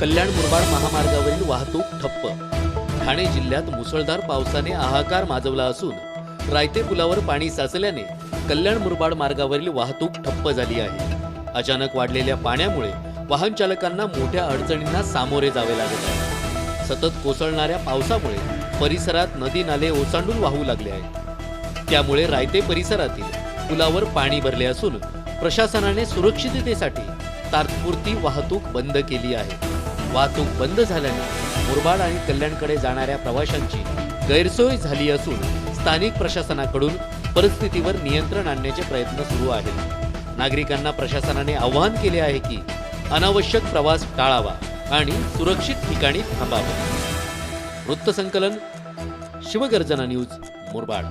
कल्याण मुरबाड महामार्गावरील वाहतूक ठप्प. ठाणे जिल्ह्यात मुसळधार पावसाने हाहाकार माजवला असून रायते पुलावर पाणी साचल्याने कल्याण मुरबाड मार्गावरील वाहतूक ठप्प झाली आहे. अचानक वाढलेल्या पाण्यामुळे वाहन चालकांना मोठ्या अडचणींना सामोरे जावे लागत आहे. सतत कोसळणाऱ्या पावसामुळे परिसरात नदी नाले ओसांडून वाहू लागले आहेत. त्यामुळे रायते परिसरातील पुलावर पाणी भरले असून प्रशासनाने सुरक्षिततेसाठी तात्पुरती वाहतूक बंद केली आहे. वाहतूक बंद झाल्याने मुरबाड आणि कल्याणकडे जाणाऱ्या प्रवाशांची गैरसोय झाली असून स्थानिक प्रशासनाकडून परिस्थितीवर नियंत्रण आणण्याचे प्रयत्न सुरू आहेत. नागरिकांना प्रशासनाने आवाहन केले आहे की अनावश्यक प्रवास टाळावा. आणि सुरक्षित ठिकाणी थांबावं. वृत्तसंकलन शिवगर्जना न्यूज मुरबाड.